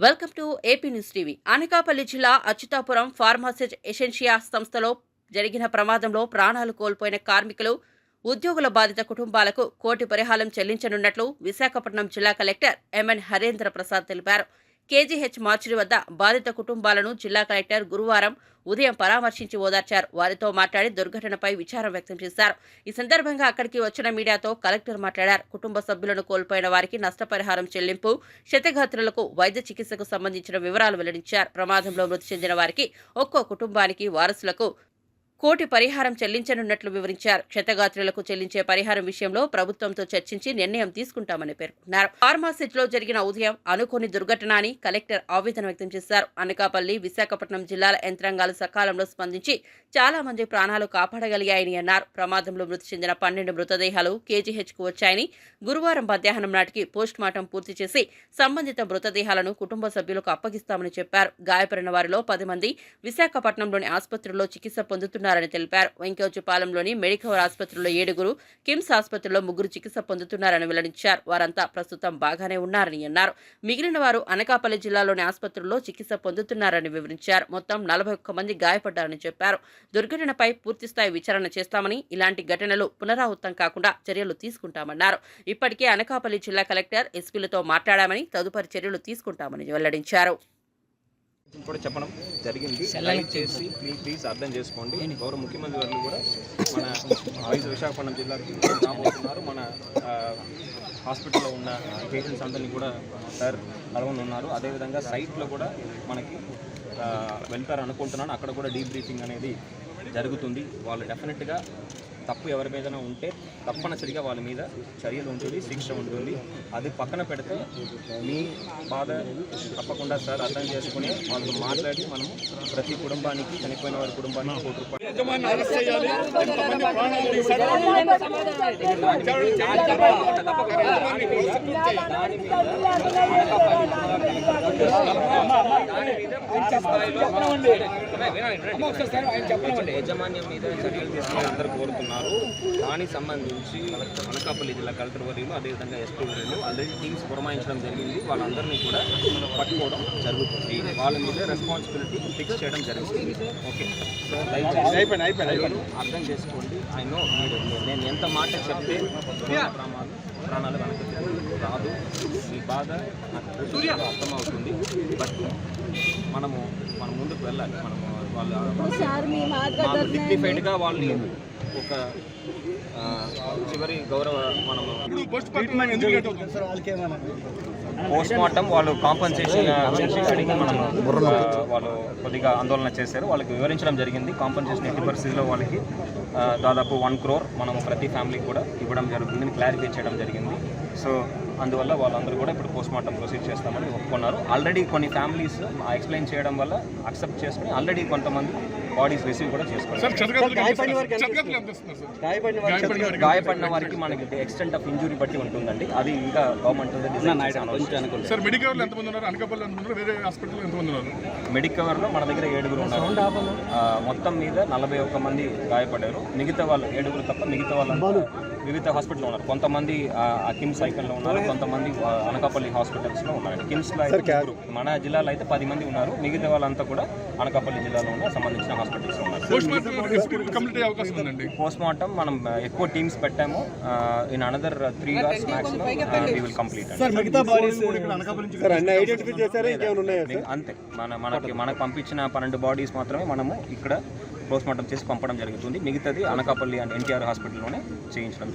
Welcome to AP news TV. Anakapalli జిల్లా Achyutapuram pharmacist Essentia సంస్థలో జరిగిన ప్రమాదంలో ప్రాణాలు కోల్పోయిన కార్మికులు ఉద్యోగుల బాధిత కుటుంబాలకు కోటి పరిహారం చెల్లించనున్నట్లు విశాఖపట్నం జిల్లా కలెక్టర్ ఎంఎన్ హరేంద్ర ప్రసాద్ తెలిపారు. కేజీహెచ్ మార్చిడి వద్ద బాధిత కుటుంబాలను జిల్లా కలెక్టర్ గురువారం ఉదయం పరామర్శించి ఓదార్చారు. వారితో మాట్లాడి దుర్ఘటనపై విచారం వ్యక్తం చేశారు. ఈ సందర్భంగా అక్కడికి వచ్చిన మీడియాతో కలెక్టర్ మాట్లాడారు. కుటుంబ సభ్యులను కోల్పోయిన వారికి నష్టపరిహారం చెల్లింపు క్షతిగాత్రులకు వైద్య చికిత్సకు సంబంధించిన వివరాలు వెల్లడించారు. ప్రమాదంలో మృతి చెందిన వారికి ఒక్కో కుటుంబానికి వారసులకు కోటి పరిహారం చెల్లించనున్నట్లు వివరించారు. క్షతగాత్రులకు చెల్లించే పరిహారం విషయంలో ప్రభుత్వంతో చర్చించి నిర్ణయం తీసుకుంటామని పేర్కొన్నారు. ఫార్మాసిటీలో జరిగిన ఉదయం అనుకోని దుర్ఘటన అని కలెక్టర్ ఆవేదన వ్యక్తం చేశారు. అనకాపల్లి విశాఖపట్నం జిల్లాల యంత్రాంగాలు సకాలంలో స్పందించి చాలా మంది ప్రాణాలు కాపాడగలిగాయని అన్నారు. ప్రమాదంలో మృతి చెందిన పన్నెండు మృతదేహాలు కేజీహెచ్కు వచ్చాయని గురువారం మధ్యాహ్నం నాటికి పోస్ట్ మార్టం పూర్తి చేసి సంబంధిత మృతదేహాలను కుటుంబ సభ్యులకు అప్పగిస్తామని చెప్పారు. గాయపడిన వారిలో పది మంది విశాఖపట్నంలోని ఆసుపత్రుల్లో చికిత్స పొందుతున్నారని తెలిపారు. వెంకవచ్చిపాలెంలోని మెడికవర్ ఆసుపత్రిలో ఏడుగురు కిమ్స్ ఆసుపత్రిలో ముగ్గురు చికిత్స పొందుతున్నారని వెల్లడించారు. వారంతా ప్రస్తుతం బాగానే ఉన్నారని అన్నారు. మిగిలిన వారు అనకాపల్లి జిల్లాలోని ఆసుపత్రుల్లో చికిత్స పొందుతున్నారని వివరించారు. మొత్తం నలభై ఒక్క మంది గాయపడ్డారని చెప్పారు. దుర్ఘటనపై పూర్తిస్థాయి విచారణ చేస్తామని ఇలాంటి ఘటనలు పునరావృతం కాకుండా చర్యలు తీసుకుంటామన్నారు. ఇప్పటికే అనకాపల్లి జిల్లా కలెక్టర్ ఎస్పీలతో మాట్లాడామని తదుపరి చర్యలు తీసుకుంటామని వెల్లడించారు. కూడా చెప్పడం జరిగింది. దయచేసి ప్లీజ్ ప్లీజ్ అర్థం చేసుకోండి. గౌరవ ముఖ్యమంత్రి గారు కూడా మన వైఎస్ విశాఖపట్నం జిల్లాకి రాబోతున్నారు. మన హాస్పిటల్లో ఉన్న పేషెంట్స్ అందరినీ కూడా సార్ కలవని ఉన్నారు. అదేవిధంగా సైట్లో కూడా మనకి ఆ, వెళ్తారు అనుకుంటున్నాను. అక్కడ కూడా డీబ్రీఫింగ్ అనేది జరుగుతుంది. వాళ్ళు డెఫినెట్గా తప్పు ఎవరి మీదైనా ఉంటే తప్పనిసరిగా వాళ్ళ మీద చర్యలు ఉంటుంది శిక్ష ఉంటుంది అది పక్కన పెడితే మీ బాధ తప్పకుండా సార్ అర్థం చేసుకుని వాళ్ళతో మాట్లాడి మనం ప్రతి కుటుంబానికి చనిపోయిన వారి కుటుంబానికి కోటి రూపాయలు యాజమాన్యం మీద చర్యలు తీసుకుని అందరూ కోరుతున్నారు దానికి సంబంధించి అనకాపల్లి జిల్లా కలెక్టర్ వర్యులు అదేవిధంగా ఎస్పీ వర్యులు ఆల్రెడీ టీమ్స్ పురమాయించడం జరిగింది. వాళ్ళందరినీ కూడా పట్టుకోవడం జరుగుతుంది. వాళ్ళ మీద రెస్పాన్సిబిలిటీ ఫిక్స్ చేయడం జరుగుతుంది. ఓకే. సో దయచేసి అర్థం చేసుకోండి. ఐ నో మీరు నేను ఎంత మాట చెప్తే ప్రమాదం ప్రాణాలు వెనక్కి రాదు. మీ బాధ అర్థమవుతుంది. బట్ మనము మనం ముందుకు వెళ్ళాలి. మనము వాళ్ళ డిగ్నిఫైడ్గా వాళ్ళని ఒక ఆ, చివరి గౌరవ మనము పోస్ట్ మార్టం వాళ్ళు కాంపన్సేషన్ అడిగి మనం వాళ్ళు కొద్దిగా ఆందోళన చేశారు. వాళ్ళకి వివరించడం జరిగింది. కాంపన్సేషన్ ఎట్టి పరిస్థితిలో వాళ్ళకి దాదాపు వన్ క్రోర్ మనం ప్రతి ఫ్యామిలీకి కూడా ఇవ్వడం జరుగుతుందని క్లారిఫై చేయడం జరిగింది. సో అందువల్ల వాళ్ళందరూ కూడా ఇప్పుడు పోస్ట్ మార్టం ప్రొసీడ్ చేస్తామని ఒప్పుకున్నారు. ఆల్రెడీ కొన్ని ఫ్యామిలీస్ ఎక్స్ప్లెయిన్ చేయడం వల్ల అక్సెప్ట్ చేసుకుని ఆల్రెడీ కొంతమంది బాడీస్ రిసీవ్ కూడా చేసుకున్నారు. గాయపడిన వారికి మనకి ఎక్స్టెంట్ ఆఫ్ ఇంజురీ బట్టి ఉంటుందండి. అది ఇంకా గవర్నమెంట్ సార్ మెడికల్ ఎంతమంది ఉన్నారు? అనకాపల్లి ఎంతమంది ఉన్నారు? వేరే హాస్పిటల్ ఎంతమంది ఉన్నారు? మెడికవర్లో మన దగ్గర ఏడుగురు ఉన్నారు. మొత్తం మీద నలభై ఒక్క మంది గాయపడ్డారు. మిగతా వాళ్ళు ఏడుగురు తప్ప మిగతా వాళ్ళు వివిధ హాస్పిటల్లో ఉన్నారు. కొంతమంది కిమ్స్ ఐకన్లో ఉన్నారు కొంతమంది అనకాపల్లి హాస్పిటల్స్లో ఉన్నారు కిమ్స్లో అయితే. మన జిల్లాలో అయితే పది మంది ఉన్నారు. మిగతా వాళ్ళంతా కూడా అనకాపల్లి జిల్లాలో ఉన్న సంబంధించిన హాస్పిటల్స్ ఉన్నారు. పోస్ట్ మార్టం మనం ఎక్కువ టీమ్స్ పెట్టాము. In another three hours maximum we will complete sir అన్ని ఐడెంటిఫై చేశారా? ఇంకేమైనా ఉన్నాయా సార్? అంతే మన మనకి మనకు పంపించిన పన్నెండు బాడీస్ మాత్రమే మనము ఇక్కడ పోస్ట్ మార్టం చేసి పంపడం జరుగుతుంది. మిగతాది అనకాపల్లి అండ్ ఎన్టీఆర్ హాస్పిటల్లోనే చేయించడం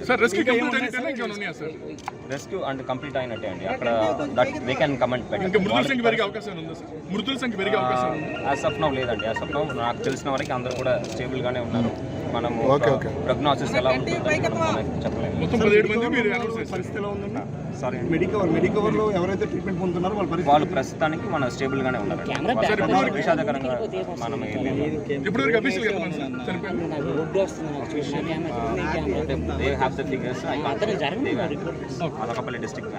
రెస్క్యూ అండ్ కంప్లీట్ అయినట్టే అండి. అక్కడ దట్ దే కెన్ కమెంట్ ఇంకా మృతుల సంఖ్య పెరిగే అవకాశం ఉందా సార్? మృతుల సంఖ్య పెరిగే అవకాశం ఉందా? యాజ్ ఆఫ్ నౌ లేదండి. నౌ నాకు తెలిసిన వరకు అందరూ కూడా స్టేబుల్ గానే ఉన్నారు. మనము ప్రోగ్నోసిస్ ఎలా చెప్పలేము. సారీ మెడికవర్ మెడికవర్లో ఎవరైతే ట్రీట్మెంట్ పొందుతున్నారో వాళ్ళ పరిస్థితి వాళ్ళు ప్రస్తుతానికి మన స్టేబుల్ గానే ఉన్నారు విషాదకరంగా మనం they have the figures Anakapalli district